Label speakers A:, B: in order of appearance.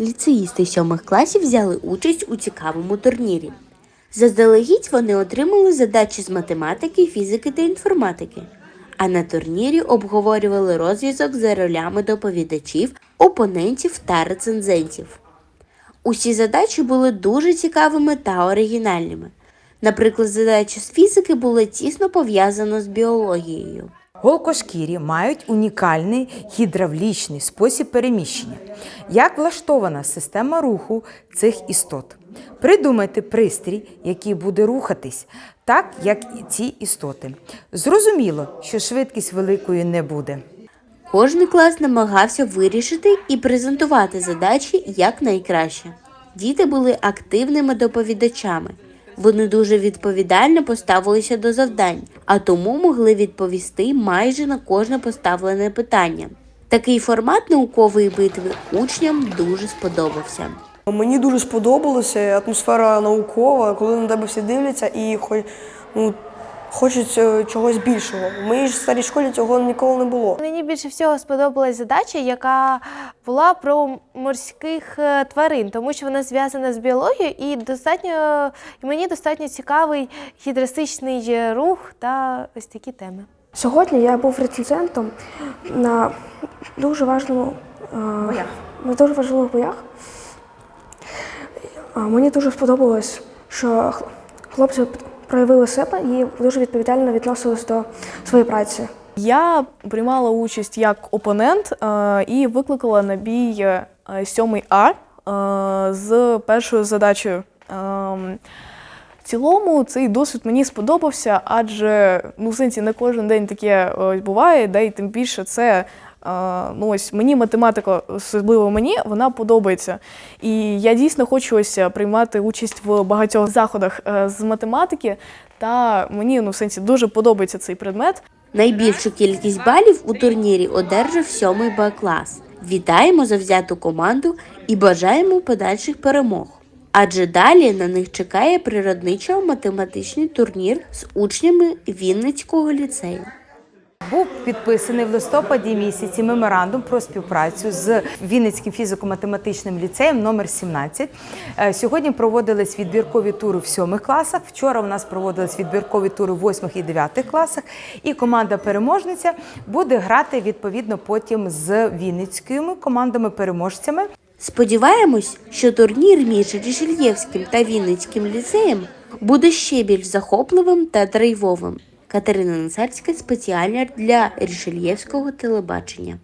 A: ліцеїсти сьомих класів взяли участь у цікавому турнірі. Заздалегідь вони отримали задачі з математики, фізики та інформатики. А на турнірі обговорювали розв'язок за ролями доповідачів, опонентів та рецензентів. Усі задачі були дуже цікавими та оригінальними. Наприклад, задача з фізики була тісно пов'язана з біологією.
B: Голкошкірі мають унікальний гідравлічний спосіб переміщення. Як влаштована система руху цих істот? Придумайте пристрій, який буде рухатись, так як і ці істоти. Зрозуміло, що швидкість великою не буде.
A: Кожний клас намагався вирішити і презентувати задачі якнайкраще. Діти були активними доповідачами. Вони дуже відповідально поставилися до завдань, а тому могли відповісти майже на кожне поставлене питання. Такий формат наукової битви учням дуже сподобався.
C: Мені дуже сподобалося атмосфера наукова, коли на тебе всі дивляться і хоч, ну, хочуть е, чогось більшого. В моїй ж старій школі цього ніколи не було.
D: Мені більше всього сподобалась задача, яка була про морських е, тварин, тому що вона зв'язана з біологією і достатньо і мені достатньо цікавий гідрастичний е, рух та ось такі теми.
E: Сьогодні я був рецензентом на дуже важливому боях. на дуже важливих боях. Мені дуже сподобалось, що хлопці проявили себе і дуже відповідально відносились до своєї праці.
F: Я приймала участь як опонент е, і викликала на бій е, 7 А е, з першою задачею. Ем, В цілому цей досвід мені сподобався, адже ну, в сенсі не кожен день таке е, буває, да, і тим більше це. Е, Ну, ось мені математика, особливо мені, вона подобається. І я дійсно хочу ось приймати участь в багатьох заходах е, з математики. Та мені ну, в сенсі дуже подобається цей предмет.
A: Найбільшу кількість балів у турнірі одержав сьомий Б клас. Вітаємо завзяту команду і бажаємо подальших перемог. Адже далі на них чекає природничо-математичний турнір з учнями Вінницького ліцею.
B: Був підписаний в листопаді місяці меморандум про співпрацю з Вінницьким фізико-математичним ліцеєм номер 17. Е, Сьогодні проводились відбіркові тури в сьомих класах. Вчора у нас проводились відбіркові тури в восьмих і дев'ятих класах. І команда переможниця буде грати відповідно потім з Вінницькими командами-переможцями.
A: Сподіваємось, що турнір між Рішельєвським та Вінницьким ліцеєм буде ще більш захопливим та драйвовим. Катерина Насальська спеціально для Рішельєвського телебачення.